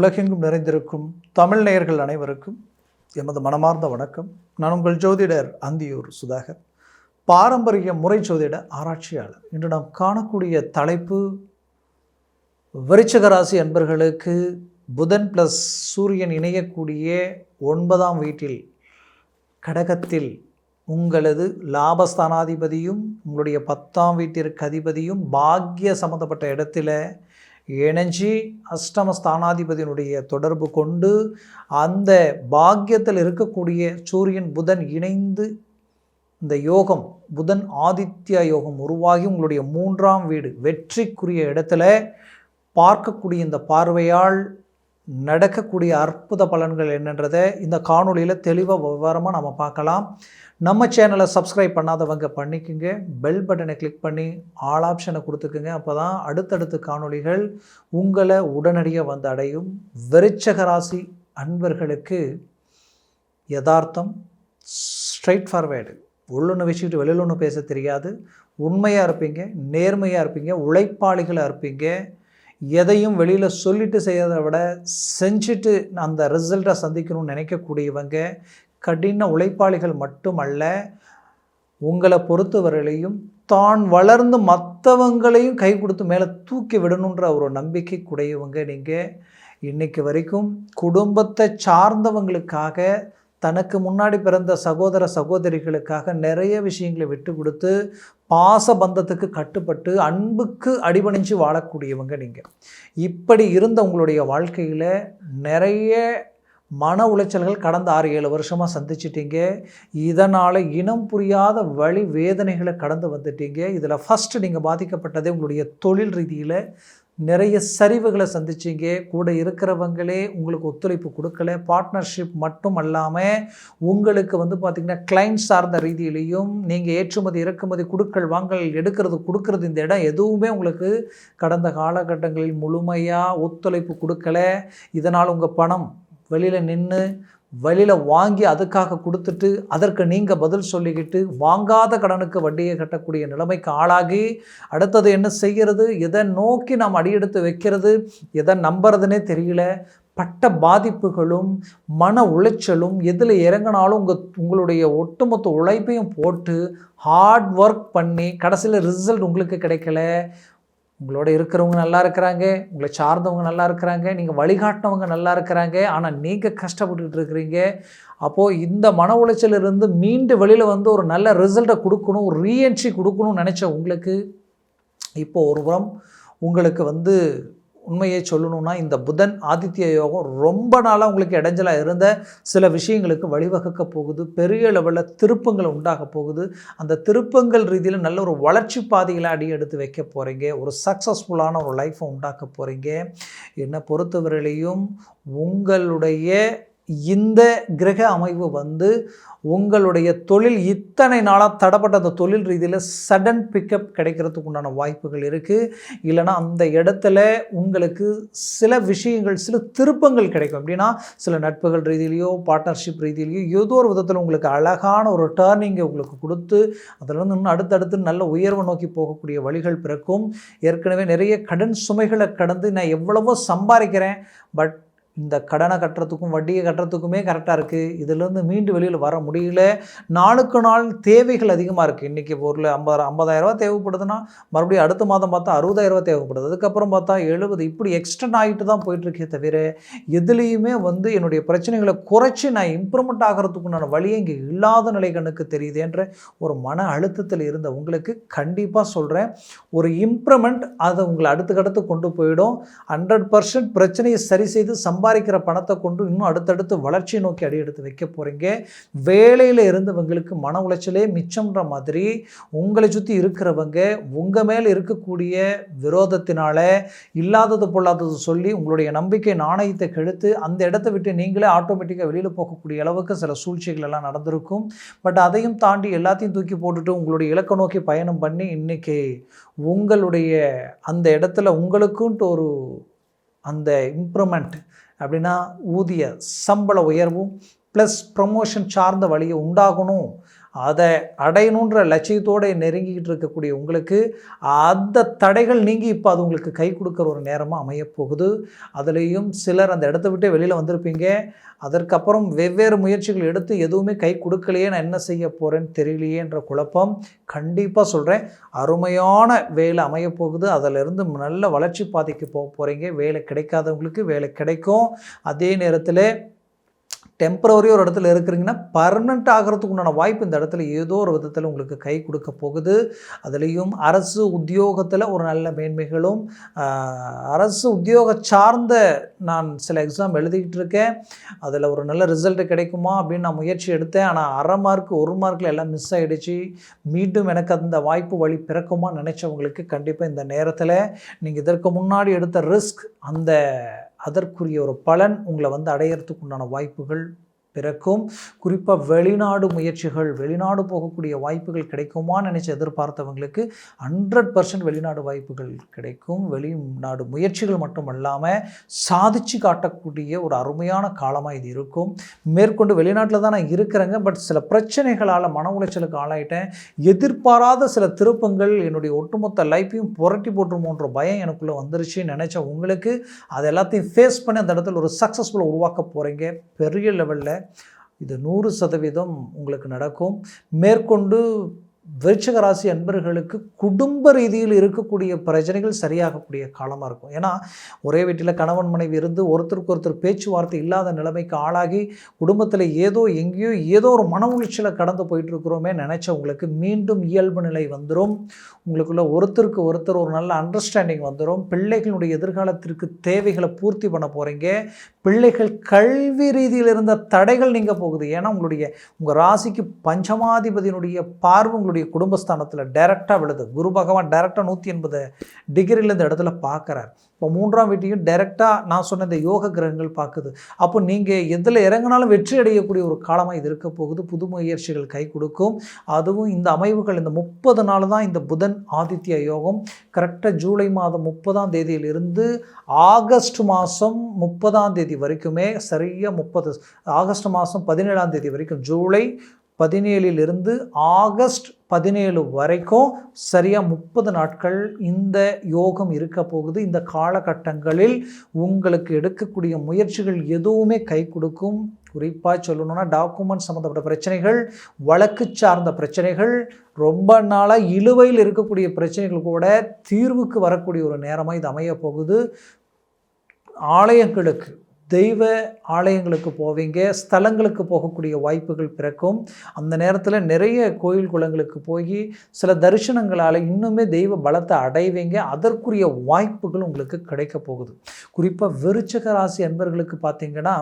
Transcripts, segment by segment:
உலகெங்கும் நிறைந்திருக்கும் தமிழ் நேயர்கள் அனைவருக்கும் எமது மனமார்ந்த வணக்கம். நான் உங்கள் ஜோதிடர் அந்தியூர் சுதாகர். பாரம்பரிய முறை ஜோதிட ஆராய்ச்சியாளர். இன்று நாம் காணக்கூடிய தலைப்பு விருச்சகராசி அன்பர்களுக்கு புதன் ப்ளஸ் சூரியன் இணையக்கூடிய ஒன்பதாம் வீட்டில் கடகத்தில் உங்களது லாபஸ்தானாதிபதியும் உங்களுடைய பத்தாம் வீட்டிற்கு அதிபதியும் பாக்கிய சம்மந்தப்பட்ட இடத்துல இணைஞ்சி அஷ்டம ஸ்தானாதிபதியினுடைய தொடர்பு கொண்டு அந்த பாக்கியத்தில் இருக்கக்கூடிய சூரியன் புதன் இணைந்து இந்த யோகம் புதன் ஆதித்ய யோகம் உருவாகி உங்களுடைய மூன்றாம் வீடு வெற்றிக்குரிய இடத்துல பார்க்கக்கூடிய இந்த பார்வையால் நடக்கக்கூடிய அற்புத பலன்கள் என்னன்றதை இந்த காணொளியில் தெளிவாக விவரமாக நம்ம பார்க்கலாம். நம்ம சேனலை சப்ஸ்கிரைப் பண்ணாதவங்க பண்ணிக்கோங்க. பெல் பட்டனை கிளிக் பண்ணி ஆல் ஆப்ஷனை கொடுத்துக்குங்க. அப்போ தான் அடுத்தடுத்த காணொளிகள் உங்களை உடனடியாக வந்து அடையும். விருச்சக ராசி அன்பர்களுக்கு யதார்த்தம் ஸ்ட்ரைட் ஃபார்வேர்டு உள்ளொன்று வச்சுக்கிட்டு வெளியில் ஒன்று பேச தெரியாது. உண்மையாக இருப்பீங்க நேர்மையாக இருப்பீங்க உழைப்பாளிகளாக இருப்பீங்க. எதையும் வெளியில் சொல்லிட்டு செய்கிறத விட செஞ்சுட்டு அந்த ரிசல்ட்டை சந்திக்கணும்னு நினைக்கக்கூடியவங்க கடின உழைப்பாளிகள் மட்டுமல்ல உங்களை பொறுத்தவரையிலையும் தான் வளர்ந்து மற்றவங்களையும் கை கொடுத்து மேலே தூக்கி விடணுன்ற ஒரு நம்பிக்கை கூடையவங்க நீங்கள் இன்றைக்கு வரைக்கும் குடும்பத்தை சார்ந்தவங்களுக்காக தனக்கு முன்னாடி பிறந்த சகோதர சகோதரிகளுக்காக நிறைய விஷயங்களை விட்டு கொடுத்து பாச பந்தத்துக்கு கட்டுப்பட்டு அன்புக்கு அடிபணிஞ்சு வாழக்கூடியவங்க நீங்கள் இப்படி இருந்த உங்களுடைய வாழ்க்கையில் நிறைய மன உளைச்சல்கள் கடந்த ஆறு ஏழு வருஷமாக சந்திச்சிட்டீங்க. இதனால் இனம் புரியாத வழி வேதனைகளை கடந்து வந்துட்டீங்க. இதில் ஃபஸ்ட்டு நீங்கள் பாதிக்கப்பட்டதே உங்களுடைய தொழில் ரீதியில் நிறைய சரிவுகளை சந்திச்சிங்க. கூட இருக்கிறவங்களே உங்களுக்கு ஒத்துழைப்பு கொடுக்கல. பார்ட்னர்ஷிப் மட்டும் அல்லாமல் உங்களுக்கு வந்து பார்த்திங்கன்னா கிளைண்ட் சார்ந்த ரீதியிலையும் நீங்கள் ஏற்றுமதி இறக்குமதி கொடுக்கல் வாங்கல் எடுக்கிறது கொடுக்கறது இந்த இடம் எதுவுமே உங்களுக்கு கடந்த காலகட்டங்களில் முழுமையாக ஒத்துழைப்பு கொடுக்கல. இதனால் உங்கள் பணம் வெளியில் நின்று வழியில் வாங்கி அதுக்காக கொடுத்துட்டு அதற்கு நீங்கள் பதில் சொல்லிக்கிட்டு வாங்காத கடனுக்கு வட்டியை கட்டக்கூடிய நிலைமைக்கு ஆளாகி அடுத்தது என்ன செய்கிறது? எதை நோக்கி நாம் அடியெடுத்து வைக்கிறது? எதை நம்புறதுனே தெரியல. பட்ட பாதிப்புகளும் மன உளைச்சலும் எதில் இறங்கினாலும் உங்கள் உங்களுடைய ஒட்டுமொத்த உழைப்பையும் போட்டு ஹார்ட் ஒர்க் பண்ணி கடைசியில் ரிசல்ட் உங்களுக்கு கிடைக்கல. உங்களோட இருக்கிறவங்க நல்லா இருக்கிறாங்க உங்களை சார்ந்தவங்க நல்லா இருக்கிறாங்க நீங்கள் வழிகாட்டினவங்க நல்லா இருக்கிறாங்க ஆனால் நீங்கள் கஷ்டப்பட்டுக்கிட்டு இருக்கிறீங்க. அப்போது இந்த மன உளைச்சலிருந்து மீண்டு வெளியில் வந்து ஒரு நல்ல ரிசல்ட்டை கொடுக்கணும் ஒரு ரீஎன்ட்ரி கொடுக்கணும்னு நினச்ச உங்களுக்கு இப்போது ஒரு புறம் உங்களுக்கு வந்து உண்மையை சொல்லணும்னா இந்த புதன் ஆதித்ய யோகம் ரொம்ப நாளாக உங்களுக்கு இடைஞ்சலாக இருந்த சில விஷயங்களுக்கு வழிவகுக்க போகுது. பெரிய லெவலில் திருப்பங்கள் உண்டாக போகுது. அந்த திருப்பங்கள் ரீதியில் நல்ல ஒரு வளர்ச்சி பாதையில் அடி எடுத்து வைக்க போகிறீங்க ஒரு சக்ஸஸ்ஃபுல்லான ஒரு லைஃப்பை உண்டாக்க போகிறீங்க என்னை பொறுத்தவரையிலையும் உங்களுடைய இந்த கிரக அமைவு வந்து உங்களுடைய தொழில் இத்தனை நாளாக தடப்பட்ட அந்த தொழில் ரீதியில் சடன் பிக்கப் கிடைக்கிறதுக்கு உண்டான வாய்ப்புகள் இருக்குது இல்லைனா அந்த இடத்துல உங்களுக்கு சில விஷயங்கள் சில திருப்பங்கள் கிடைக்கும். அப்படின்னா சில நட்புகள் ரீதியிலையோ பார்ட்னர்ஷிப் ரீதியிலையோ ஏதோ ஒரு விதத்தில் உங்களுக்கு அழகான ஒரு டேர்னிங்கை உங்களுக்கு கொடுத்து அதில் வந்து இன்னும் அடுத்தடுத்து நல்ல உயர்வை நோக்கி போகக்கூடிய வழிகள் பிறக்கும். ஏற்கனவே நிறைய கடன் சுமைகளை கடந்து நான் எவ்வளவோ சம்பாதிக்கிறேன் பட் இந்த கடனை கட்டுறதுக்கும் வட்டியை கட்டுறதுக்குமே கரெக்டாக இருக்குது இதிலேருந்து மீண்டு வெளியில் வர முடியல. நாளுக்கு நாள் தேவைகள் அதிகமாக இருக்குது இன்றைக்கி பொருள் ஐம்பது ஐம்பதாயிரரூவா தேவைப்படுதுன்னா மறுபடியும் அடுத்த மாதம் பார்த்தா அறுபதாயிரரூவா தேவைப்படுது. அதுக்கப்புறம் பார்த்தா எழுபது இப்படி எக்ஸ்டெண்ட் ஆகிட்டு தான் போயிட்டுருக்கே தவிர எதுலேயுமே வந்து என்னுடைய பிரச்சனைகளை குறைச்சி நான் இம்ப்ரூவ்மெண்ட் ஆகிறதுக்குண்டான வழியே இங்கே இல்லாத நிலை கண்ணுக்கு தெரியுதுன்ற ஒரு மன அழுத்தத்தில் இருந்த உங்களுக்கு கண்டிப்பாக சொல்கிறேன் ஒரு இம்ப்ரூவ்மெண்ட் அதை உங்களை அடுத்துக்கடுத்து கொண்டு போயிடும். ஹண்ட்ரட் பர்சன்ட் பிரச்சனையை சரி செய்து சம்பாதிக்கிற பணத்தை கொண்டு இன்னும் அடுத்தடுத்து வளர்ச்சியை நோக்கி அடி எடுத்து வைக்க போகிறீங்க வேலையில் இருந்தவங்களுக்கு மன உளைச்சலே மிச்சம்ன்ற மாதிரி உங்களை சுற்றி இருக்கிறவங்க உங்கள் மேலே இருக்கக்கூடிய விரோதத்தினால இல்லாதது பொல்லாதது சொல்லி உங்களுடைய நம்பிக்கை நாணயத்தை கெடுத்து அந்த இடத்த விட்டு நீங்களே ஆட்டோமேட்டிக்காக வெளியில் போகக்கூடிய அளவுக்கு சில சூழ்ச்சிகள் எல்லாம் நடந்திருக்கும். பட் அதையும் தாண்டி எல்லாத்தையும் தூக்கி போட்டுட்டு உங்களுடைய இலக்க நோக்கி பயணம் பண்ணி இன்றைக்கி உங்களுடைய அந்த இடத்துல உங்களுக்குன்ட்டு ஒரு அந்த இம்ப்ரூவ்மெண்ட் அப்படின்னா ஊதிய சம்பள உயர்வும் ப்ளஸ் ப்ரமோஷன் சார்ந்த வழியை உண்டாகணும். அதை அடையணுன்ற லட்சியத்தோடு நெருங்கிக்கிட்டு இருக்கக்கூடிய உங்களுக்கு அந்த தடைகள் நீங்கி இப்போ அது உங்களுக்கு கை கொடுக்குற ஒரு நேரமாக அமையப்போகுது. அதுலேயும் சிலர் அந்த இடத்த விட்டு வெளியில் வந்திருப்பீங்க. அதற்கப்புறம் வெவ்வேறு முயற்சிகள் எடுத்து எதுவுமே கை கொடுக்கலையே நான் என்ன செய்ய போகிறேன்னு தெரியலையேன்ற குழப்பம் கண்டிப்பாக சொல்கிறேன் அருமையான வேலை அமையப்போகுது. அதிலிருந்து நல்ல வளர்ச்சி பாதைக்கு போக போகிறீங்க வேலை கிடைக்காதவங்களுக்கு வேலை கிடைக்கும். அதே நேரத்தில் டெம்பரவரி ஒரு இடத்துல இருக்கிறீங்கன்னா பர்மனெண்ட் ஆகிறதுக்கு உண்டான வாய்ப்பு இந்த இடத்துல ஏதோ ஒரு விதத்தில் உங்களுக்கு கை கொடுக்க போகுது. அதுலேயும் அரசு உத்தியோகத்தில் ஒரு நல்ல மேன்மைகளும் அரசு உத்தியோக சார்ந்த நான் சில எக்ஸாம் எழுதிக்கிட்டு இருக்கேன். அதில் ஒரு நல்ல ரிசல்ட் கிடைக்குமா அப்படின்னு நான் முயற்சி எடுத்தேன். ஆனால் அரை மார்க் ஒரு மார்க்கில் எல்லாம் மிஸ் ஆகிடுச்சு மீண்டும் எனக்கு அந்த வாய்ப்பு வழி பிறக்குமா நினச்சவங்களுக்கு கண்டிப்பாக இந்த நேரத்தில் நீங்கள் இதற்கு முன்னாடி எடுத்த ரிஸ்க் அந்த அதற்குரிய ஒரு பலன் உங்களை வந்து அடையிறதுக்கு உண்டான வாய்ப்புகள் பிறக்கும். குறிப்பாக வெளிநாடு முயற்சிகள் வெளிநாடு போகக்கூடிய வாய்ப்புகள் கிடைக்குமான்னு நினச்சி எதிர்பார்த்தவங்களுக்கு ஹண்ட்ரட் பர்சன்ட் வெளிநாடு வாய்ப்புகள் கிடைக்கும். வெளிநாடு முயற்சிகள் மட்டும் இல்லாமல் சாதிச்சு காட்டக்கூடிய ஒரு அருமையான காலமாக இது இருக்கும். மேற்கொண்டு வெளிநாட்டில் தான் நான் இருக்கிறேங்க. பட் சில பிரச்சனைகளால் மன உளைச்சலுக்கு ஆளாயிட்டேன். எதிர்பாராத சில திருப்பங்கள் என்னுடைய ஒட்டுமொத்த லைஃப்பையும் புரட்டி போட்டுருமோன்ற பயம் எனக்குள்ளே வந்துருச்சுன்னு நினச்ச உங்களுக்கு அது எல்லாத்தையும் ஃபேஸ் பண்ணி அந்த இடத்துல ஒரு சக்ஸஸ்ஃபுல்லாக உருவாக்க போகிறீங்க பெரிய லெவலில் இது நூறு சதவீதம் உங்களுக்கு நடக்கும். மேற்கொண்டு விருச்சிக ராசி அன்பர்களுக்கு குடும்ப ரீதியில் இருக்கக்கூடிய பிரச்சனைகள் சரியாகக்கூடிய காலமாக இருக்கும். ஏன்னா ஒரே வீட்டில் கணவன் மனைவி இருந்து ஒருத்தருக்கு ஒருத்தர் பேச்சுவார்த்தை இல்லாத நிலைமைக்கு ஆளாகி குடும்பத்தில் ஏதோ எங்கேயோ ஏதோ ஒரு மன உணர்ச்சியில் கடந்து போயிட்டுருக்குறோமே நினச்சவங்களுக்கு மீண்டும் இயல்பு நிலை வந்துடும் உங்களுக்குள்ள ஒருத்தருக்கு ஒருத்தர் ஒரு நல்ல அண்டர்ஸ்டாண்டிங் வந்துடும் பிள்ளைகளுடைய எதிர்காலத்திற்கு தேவைகளை பூர்த்தி பண்ண போகிறீங்க பிள்ளைகள் கல்வி ரீதியில் இருந்த தடைகள் நீங்கள் போகுது. ஏன்னா உங்களுடைய உங்கள் ராசிக்கு பஞ்சமாதிபதியினுடைய பார்வை உங்களுடைய குடும்பஸ்தானத்தில் டைரெக்டாக விழுது. குரு பகவான் டைரெக்டாக நூற்றி எண்பது டிகிரியில் இந்த இடத்துல பார்க்குறார். இப்போ மூன்றாம் வீட்டையும் டைரெக்டாக நான் சொன்ன இந்த யோக கிரகங்கள் பார்க்குது. அப்போ நீங்கள் எதில் இறங்கினாலும் வெற்றி அடையக்கூடிய ஒரு காலமாக இது இருக்க போகுது. புது முயற்சிகள் கை கொடுக்கும். அதுவும் இந்த அமைவுகள் இந்த முப்பது நாள் தான் இந்த புதன் ஆதித்ய யோகம். கரெக்டாக ஜூலை மாதம் முப்பதாம் தேதியிலிருந்து ஆகஸ்ட் மாதம் முப்பதாம் தேதி வரைக்குமே சரியாக முப்பது ஆகஸ்ட் மாதம் பதினேழாம் தேதி வரைக்கும் ஜூலை பதினேழிலிருந்து ஆகஸ்ட் பதினேழு வரைக்கும் சரியாக முப்பது நாட்கள் இந்த யோகம் இருக்க போகுது. இந்த காலகட்டங்களில் உங்களுக்கு எடுக்கக்கூடிய முயற்சிகள் எதுவுமே கை கொடுக்கும். குறிப்பாக சொல்லணும்னா டாக்குமெண்ட் சம்மந்தப்பட்ட பிரச்சனைகள் வழக்கு சார்ந்த பிரச்சனைகள் ரொம்ப நாளாக இழுவையில் இருக்கக்கூடிய பிரச்சனைகள் கூட தீர்வுக்கு வரக்கூடிய ஒரு நேரமாக இது அமைய போகுது. ஆலயங்களுக்கு தெய்வ ஆலயங்களுக்கு போவீங்க ஸ்தலங்களுக்கு போகக்கூடிய வாய்ப்புகள் பிறக்கும். அந்த நேரத்தில் நிறைய கோயில் குளங்களுக்கு போய் சில தரிசனங்களால் இன்னுமே தெய்வ பலத்தை அடைவீங்க. அதற்குரிய வாய்ப்புகள் உங்களுக்கு கிடைக்க போகுது. குறிப்பாக விருச்சக ராசி அன்பர்களுக்கு பார்த்தீங்கன்னா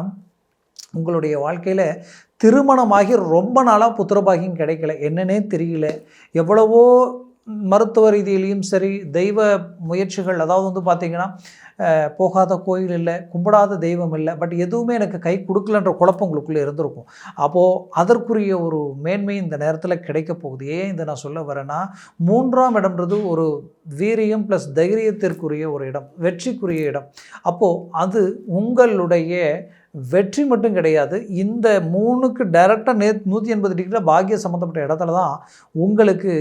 உங்களுடைய வாழ்க்கையில் திருமணமாகி ரொம்ப நாளாக புத்திரபாகியம் கிடைக்கல. என்னன்னே தெரியல. எவ்வளவோ மருத்துவ ரீதியிலையும் சரி தெய்வ முயற்சிகள் அதாவது வந்து பார்த்திங்கன்னா போகாத கோயில் இல்லை கும்பிடாத தெய்வம் இல்லை பட் எதுவுமே எனக்கு கை கொடுக்கலன்ற குழப்பம் உங்களுக்குள்ளே இருந்திருக்கும். அப்போது அதற்குரிய ஒரு மேன்மை இந்த நேரத்தில் கிடைக்க போகுது. ஏன் இதை நான் சொல்ல வரேன்னா மூன்றாம் இடம்ன்றது ஒரு வீரியம் ப்ளஸ் தைரியத்திற்குரிய ஒரு இடம் வெற்றிக்குரிய இடம். அப்போது அது உங்களுடைய வெற்றி மட்டும் கிடையாது. இந்த மூணுக்கு டைரெக்டாக நே நூற்றி எண்பது டிகிரியில் பாக்கிய சம்மந்தப்பட்ட இடத்துல தான் உங்களுக்கு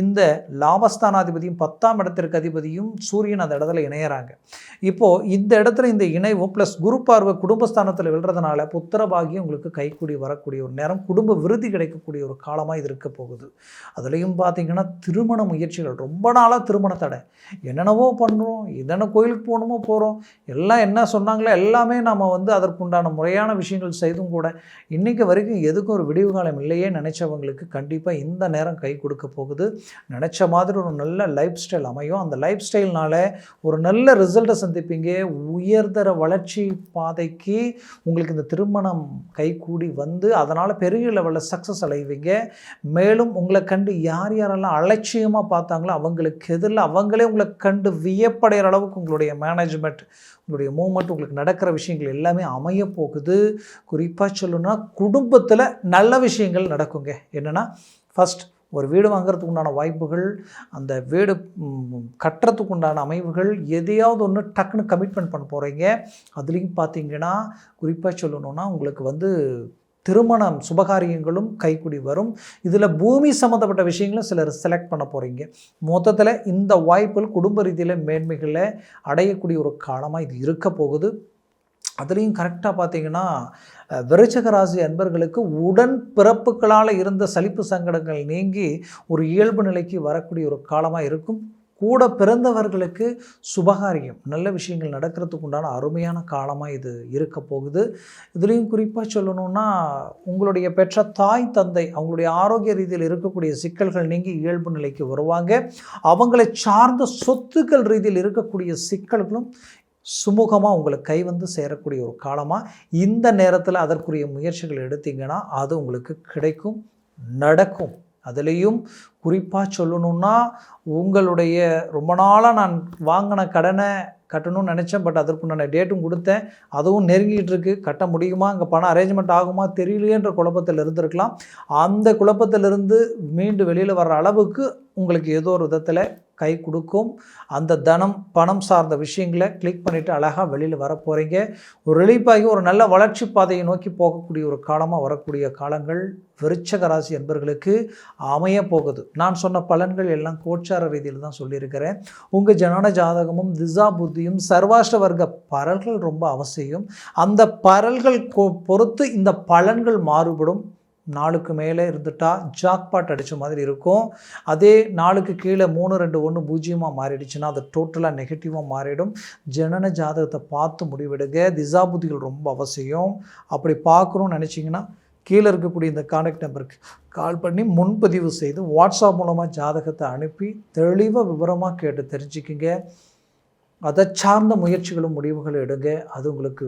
இந்த லாபஸ்தானாதிபதியும் பத்தாம் இடத்திற்கு அதிபதியும் சூரியன் அந்த இடத்துல இணையறாங்க. இப்போது இந்த இடத்துல இந்த இணைவும் ப்ளஸ் குரு பார்வை குடும்பஸ்தானத்தில் விழுறதுனால புத்திர பாகியம் உங்களுக்கு கைக்கூடி வரக்கூடிய ஒரு நேரம் குடும்ப விருதி கிடைக்கக்கூடிய ஒரு காலமாக இது இருக்க போகுது. அதுலேயும் பார்த்தீங்கன்னா திருமண முயற்சிகள் ரொம்ப நாளாக திருமண தடை. என்னென்னவோ பண்ணுறோம் என்னென்ன கோயிலுக்கு போகணுமோ போகிறோம் எல்லாம் என்ன சொன்னாங்களோ எல்லாமே நம்ம வந்து உண்டான முறையான விஷயங்கள் செய்தும் கூட இன்றைக்கி வரைக்கும் எதுக்கும் ஒரு விடிவு காலம் இல்லையே நினச்சவங்களுக்கு கண்டிப்பாக இந்த நேரம் கை கொடுக்க போகுது. நினச்ச மாதிரி ஒரு நல்ல லைஃப் ஸ்டைல் அமையும். அந்த லைஃப் ஸ்டைல்னால ஒரு நல்ல ரிசல்ட்டை சந்திப்பீங்க. உயர்தர வளர்ச்சி பாதைக்கு உங்களுக்கு இந்த திருமணம் கைகூடி வந்து அதனால் பெரிய லெவலில் சக்ஸஸ் அடைவீங்க. மேலும் உங்களை கண்டு யார் யாரெல்லாம் அலட்சியமாக பார்த்தாங்களோ அவங்களுக்கு எதிரில் அவங்களே உங்களை கண்டு வியப்படைகிற அளவுக்கு உங்களுடைய மேனேஜ்மெண்ட் உங்களுடைய மூமெண்ட் உங்களுக்கு நடக்கிற விஷயங்கள் எல்லாமே அமைய போகுது. குறிப்பாக சொல்லணும்னா குடும்பத்தில் நல்ல விஷயங்கள் நடக்குங்க. என்னென்னா ஃபஸ்ட் ஒரு வீடு வாங்குறதுக்கு உண்டான வாய்ப்புகள் அந்த வீடு கட்டுறதுக்கு உண்டான அமைவுகள் எதையாவது ஒன்று டக்குன்னு கமிட்மெண்ட் பண்ண போகிறீங்க அதுலேயும் பார்த்தீங்கன்னா குறிப்பாக சொல்லணும்னா உங்களுக்கு வந்து திருமணம் சுபகாரியங்களும் கைக்குடி வரும். இதில் பூமி சம்மந்தப்பட்ட விஷயங்களும் சிலர் செலக்ட் பண்ண போகிறீங்க மொத்தத்தில் இந்த வாய்ப்புகள் குடும்ப ரீதியில் மேன்மைகளை அடையக்கூடிய ஒரு காலமாக இது இருக்க போகுது. அதுலேயும் கரெக்டாக பார்த்தீங்கன்னா விருச்சக ராசி அன்பர்களுக்கு உடன் பிறப்புகளால் இருந்த சலிப்பு சங்கடங்கள் நீங்கி ஒரு இயல்பு நிலைக்கு வரக்கூடிய ஒரு காலமாக இருக்கும். கூட பிறந்தவர்களுக்கு சுபகாரியம் நல்ல விஷயங்கள் நடக்கிறதுக்கு உண்டான அருமையான காலமாக இது இருக்க போகுது. இதுலேயும் குறிப்பாக சொல்லணும்னா உங்களுடைய பெற்ற தாய் தந்தை அவங்களுடைய ஆரோக்கிய ரீதியில் இருக்கக்கூடிய சிக்கல்கள் நீங்கி இயல்பு நிலைக்கு வருவாங்க. அவங்களை சார்ந்த சொத்துக்கள் ரீதியில் இருக்கக்கூடிய சிக்கல்களும் சுமூகமாக உங்களுக்கு கை வந்து சேரக்கூடிய ஒரு காலமாக இந்த நேரத்தில் அதற்குரிய முயற்சிகள் எடுத்தீங்கன்னா அது உங்களுக்கு கிடைக்கும் நடக்கும். அதுலேயும் குறிப்பாக சொல்லணுன்னா உங்களுடைய ரொம்ப நாளாக நான் வாங்கின கடனை கட்டணும்னு நினச்சேன் பட் அதற்குண்டான டேட்டும் கொடுத்தேன். அதுவும் நெருங்கிட்டு இருக்கு. கட்ட முடியுமா? அங்கே பணம் அரேஞ்ச்மெண்ட் ஆகுமா? தெரியலையேன்ற குழப்பத்தில் இருந்திருக்கலாம். அந்த குழப்பத்திலிருந்து மீண்டு வெளியில் வர்ற அளவுக்கு உங்களுக்கு ஏதோ ஒரு விதத்தில் கை கொடுக்கும். அந்த தனம் பணம் சார்ந்த விஷயங்களை கிளிக் பண்ணிவிட்டு அழகாக வெளியில் வர போகிறீங்க ஒரு ரிலீஃபாகி ஒரு நல்ல வளர்ச்சி பாதையை நோக்கி போகக்கூடிய ஒரு காலமாக வரக்கூடிய காலங்கள் விருச்சக ராசி என்பர்களுக்கு அமைய போகுது. நான் சொன்ன பலன்கள் எல்லாம் கோச்சார ரீதியில் தான் சொல்லியிருக்கிறேன். உங்கள் ஜனன ஜாதகமும் திசா புத்தியும் சர்வாஷ்ட வர்க்க பரல்கள் ரொம்ப அவசியம். அந்த பரல்கள் கொ- பொறுத்து இந்த பலன்கள் மாறுபடும். நாளுக்கு மேலே இருந்துட்டா ஜாக்பாட் அடித்த மாதிரி இருக்கும். அதே நாளுக்கு கீழே மூணு ரெண்டு ஒன்று பூஜ்ஜியமாக மாறிடுச்சுன்னா அது டோட்டலாக நெகட்டிவாக மாறிடும். ஜனன ஜாதகத்தை பார்த்து முடிவெடுங்க. திசாபுதிகள் ரொம்ப அவசியம். அப்படி பார்க்கணும்னு நினச்சிங்கன்னா கீழே இருக்கக்கூடிய இந்த கான்டாக்ட் நம்பருக்கு கால் பண்ணி முன்பதிவு செய்து வாட்ஸ்அப் மூலமாக ஜாதகத்தை அனுப்பி தெளிவாக விவரமாக கேட்டு தெரிஞ்சுக்கிங்க. அதை சார்ந்த முயற்சிகளும் முடிவுகளும் எடுங்க. அது உங்களுக்கு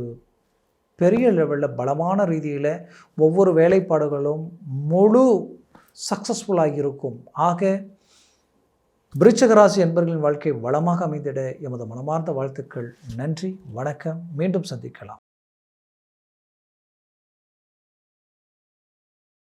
பெரிய லெவலில் பலமான ரீதியில் ஒவ்வொரு வேலைப்பாடுகளும் முழு சக்ஸஸ்ஃபுல்லாக இருக்கும் ஆக விருச்சகராசி என்பர்களின் வாழ்க்கை வளமாக அமைந்திட எமது மனமார்ந்த வாழ்த்துக்கள். நன்றி வணக்கம். மீண்டும் சந்திக்கலாம்.